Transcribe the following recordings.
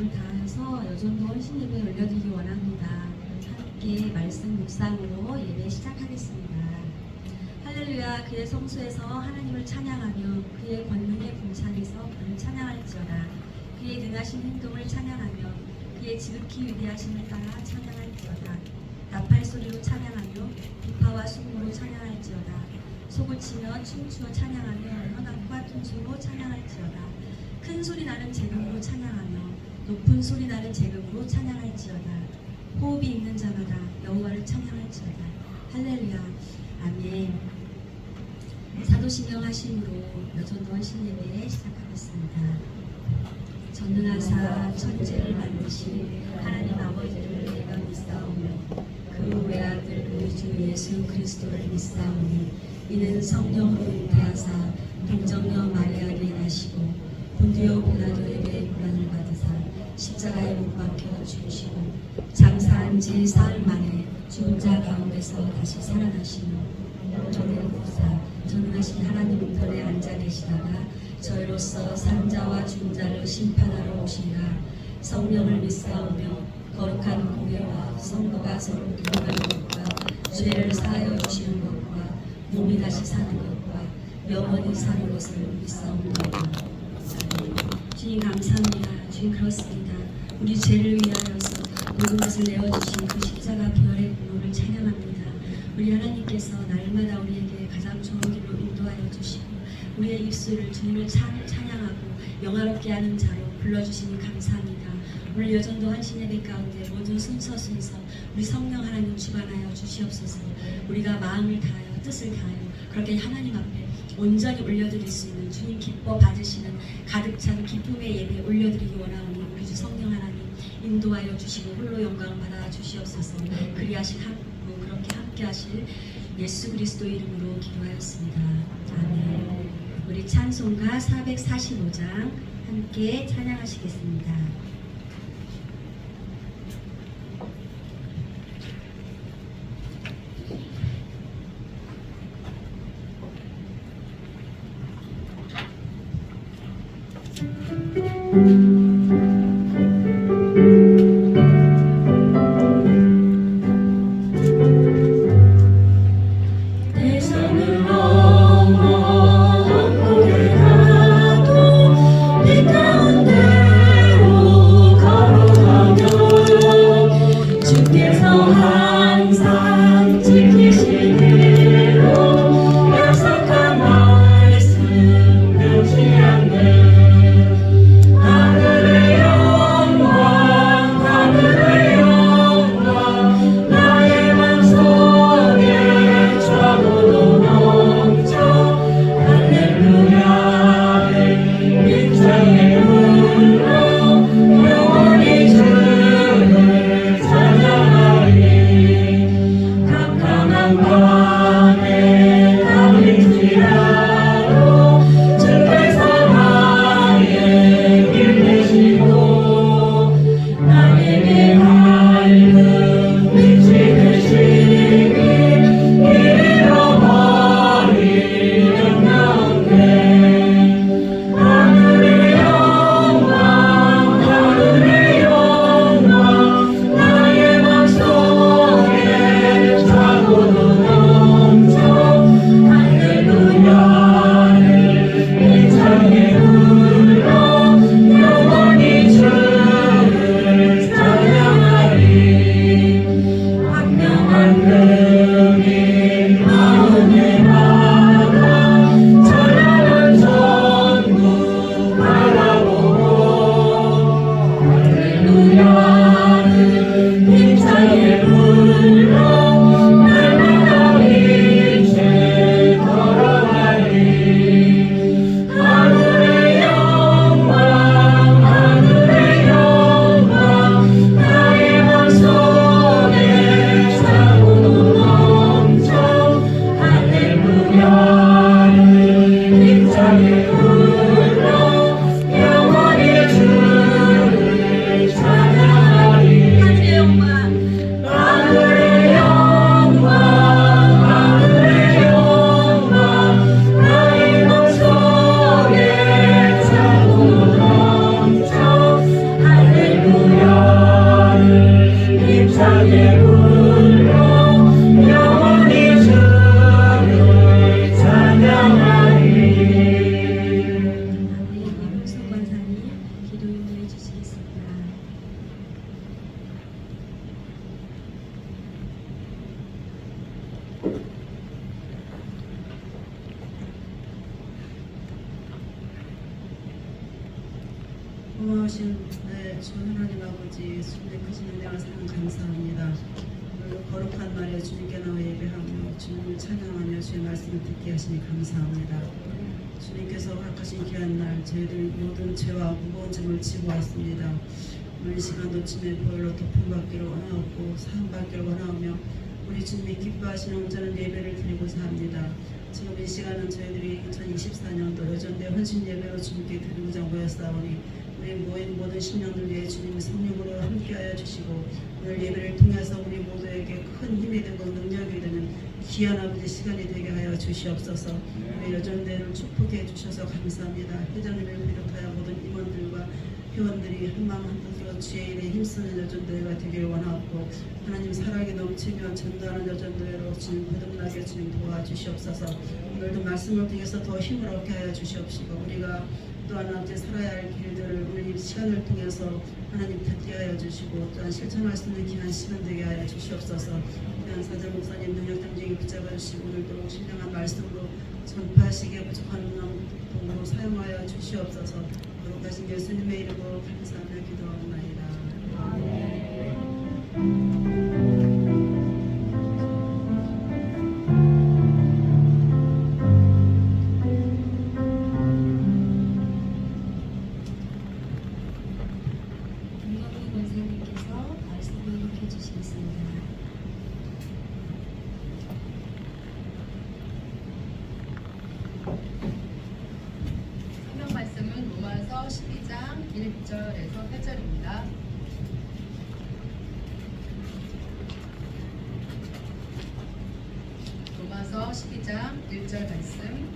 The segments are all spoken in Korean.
마음을 다해서 여전도 헌신 예배 올려드리기 원합니다. 함께 말씀 묵상으로 예배 시작하겠습니다. 할렐루야 그의 성소에서 하나님을 찬양하며 그의 권능의 궁창에서 그를 찬양할지어다 그의 능하신 행동을 찬양하며 그의 지극히 위대하심을 따라 찬양할지어다 나팔 소리로 찬양하며 비파와 순무로 찬양할지어다 속을 치며 춤추어 찬양하며 현악과 tun소로 찬양할지어다 큰 소리 나는 재금으로 찬양하며 높은 소리 나는 재금으로 찬양할지어다. 호흡이 있는 자마다 여호와를 찬양할지어다. 할렐루야. 아멘. 사도신경 하심으로 여전도 헌신 예배 시작하겠습니다. 전능하사 천지를 만드신 하나님 아버지를 내가 믿사오며 그 외아들 우리 주 예수 그리스도를 믿사오니 이는 성령으로 잉태하사 동정녀 마리아에게 나시고 본디오 빌라도에게 고난을 받으사 십자가에 못 박혀 죽으시고 장사한 지 사흘 만에 죽은 자 가운데서 다시 살아나시며 전의 부사 전능하신 하나님 편에 앉아 계시다가 저희로서 산자와 중자를 심판하러 오시리라 성령을 믿사오며 거룩한 공예와 성도가 서로 교통하는 것과 죄를 사하여 주시는 것과 몸이 다시 사는 것과 영원히 사는 것을 믿사옵니다. 주님 감사합니다 주님 그렇습니다. 우리 죄를 위하여서 모든 것을 내어주신 그 십자가 부활의 공로를 찬양합니다. 우리 하나님께서 날마다 우리에게 가장 좋은 길로 인도하여 주시고 우리의 입술을 주님을 찬, 찬양하고 영화롭게 하는 자로 불러주시니 감사합니다. 오늘 여전도 한신 예배 가운데 모든 순서 순서 우리 성령 하나님 주관하여 주시옵소서. 우리가 마음을 다하여 뜻을 다하여 그렇게 하나님 앞에 온전히 올려드릴 수 있는 주님 기뻐 받으시는 가득 찬 기쁨의 예배 올려드리기 원하오니 우리 주 성령 하나님 인도하여 주시고 홀로 영광을 받아 주시옵소서 그리하실 한, 뭐 그렇게 함께 하실 예수 그리스도 이름으로 기도하였습니다. 아멘. 우리 찬송가 445장 함께 찬양하시겠습니다. 대상 고마우신 네, 주 하나님 아버지 예수님의 크신 은혜와 사랑 감사합니다. 오늘도 거룩한 날에 주님께 나와 예배하며 주님을 찬양하며 주의 말씀을 듣게 하시니 감사합니다. 주님께서 허락하신 귀한 날 저희들 모든 죄와 무거운 짐을 지고 왔습니다. 오늘 시간도 주님의 보혈로 덮음받기를 원하옵고 사함받기를 원하오며 우리 주님이 기뻐하시는 온전한 예배를 드리고자 합니다. 지금 이 시간은 저희들이 2024년도 여전대 헌신 예배로 주님께 드리고자 모였사오니 우리 모인 모든 신령들 위해 주님의 성령으로 함께하여 주시고 오늘 예배를 통해서 우리 모두에게 큰 힘이 되고 능력이 되는 귀한 아버지 시간이 되게 하여 주시옵소서 우리 여전대를 축복해 주셔서 감사합니다. 회장님을 비롯하여 모든 임원들과 회원들이 한마음 한뜻으로 주의 일에 힘쓰는 여전대회가 되기를 원하옵고 하나님 사랑이 넘치며 전도하는 여전대회로 주님 거듭나게 주님 도와주시옵소서. 오늘도 말씀을 통해서 더 힘을 얻게 하여 주시옵시고 우리가 또한 아버지 살아야 할 길들을 이 시간을 통해서 하나님 듣게 하여 주시고 또한 실천할 수 있는 귀한 시간 되게 하여 주시옵소서. 귀한 사절 목사님 능력 담쟁이 붙잡아 주시고 오늘도 신령한 말씀으로 전파하시기에 부족한 도구로 사용하여 주시옵소서. 거룩하신 예수님의 이름으로 감사하며 기도하옵나이다. 김경 8절입니다. 로마서 12장 1절 말씀.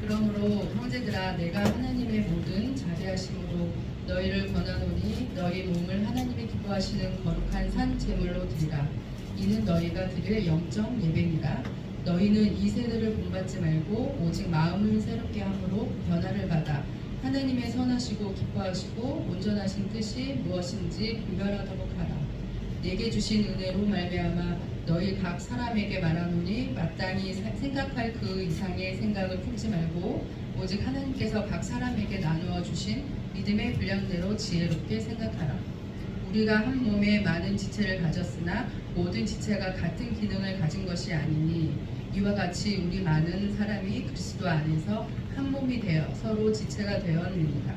그러므로 형제들아 내가 하나님의 모든 자비하심으로 너희를 권하노니 너희 몸을 하나님이 기뻐하시는 거룩한 산 제물로 드리라. 이는 너희가 드릴 영적 예배니라. 너희는 이 세대를 본받지 말고 오직 마음을 새롭게 함으로 변화를 받아 하나님의 선하시고 기뻐하시고 온전하신 뜻이 무엇인지 분별하도록 하라. 내게 주신 은혜로 말미암아 너희 각 사람에게 말하노니 마땅히 사- 생각할 그 이상의 생각을 품지 말고 오직 하나님께서 각 사람에게 나누어 주신 믿음의 분량대로 지혜롭게 생각하라. 우리가 한 몸에 많은 지체를 가졌으나 모든 지체가 같은 기능을 가진 것이 아니니 이와 같이 우리 많은 사람이 그리스도 안에서 한 몸이 되어 서로 지체가 되었느니라.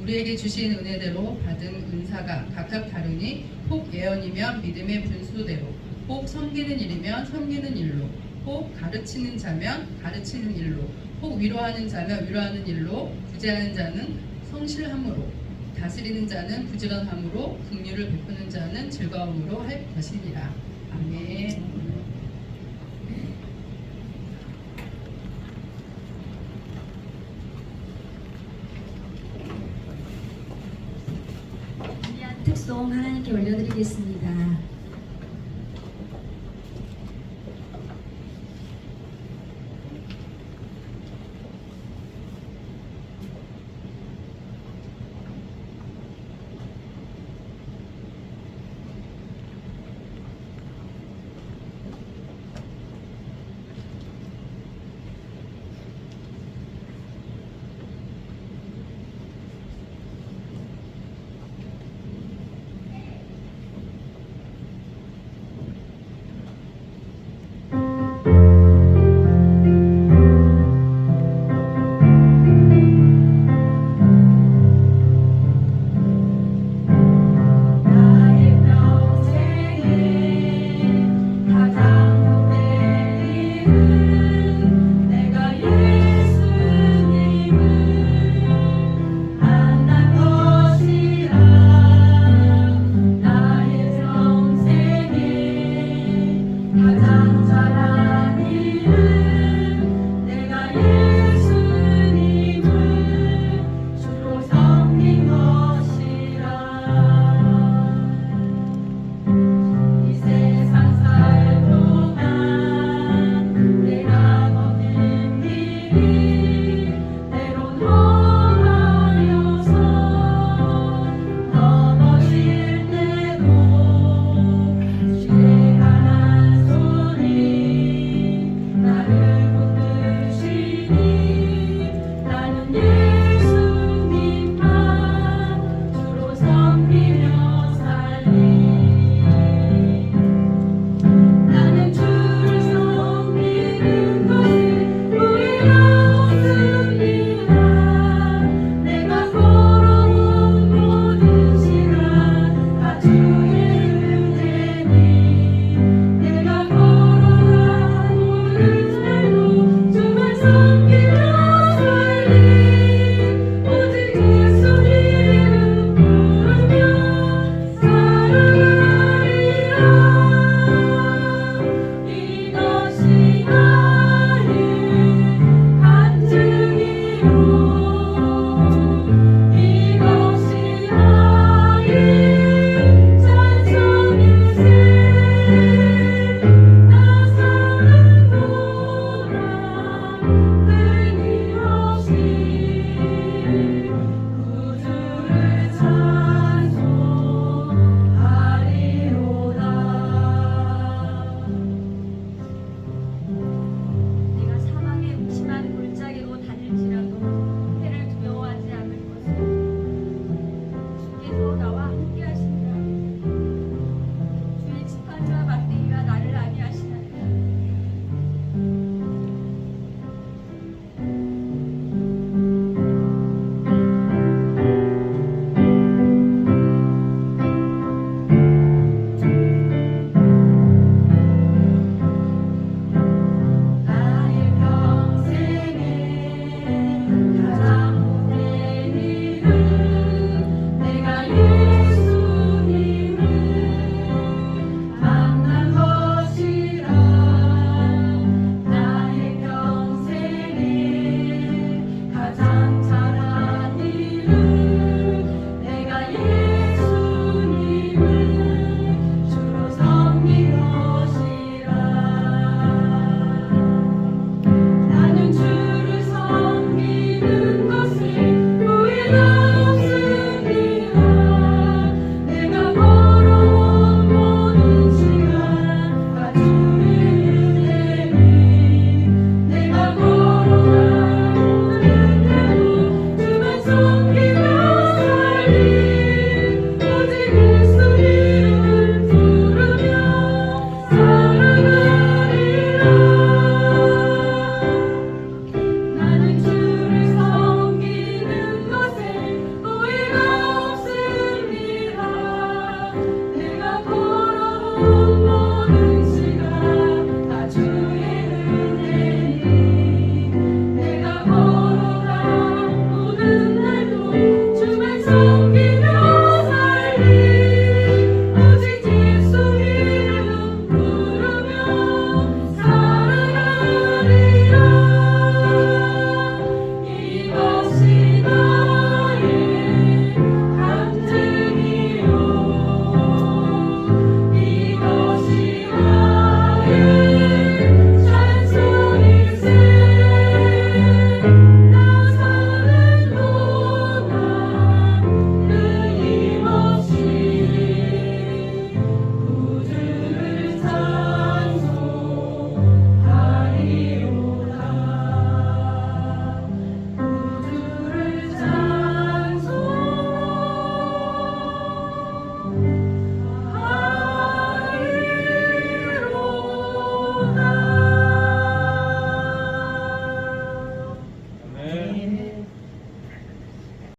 우리에게 주신 은혜대로 받은 은사가 각각 다르니 혹 예언이면 믿음의 분수대로 혹 섬기는 일이면 섬기는 일로 혹 가르치는 자면 가르치는 일로 혹 위로하는 자면 위로하는 일로 구제하는 자는 성실함으로 다스리는 자는 부지런함으로 긍휼을 베푸는 자는 즐거움으로 할 것이니라. 아멘. 특송 하나님께 올려드리겠습니다.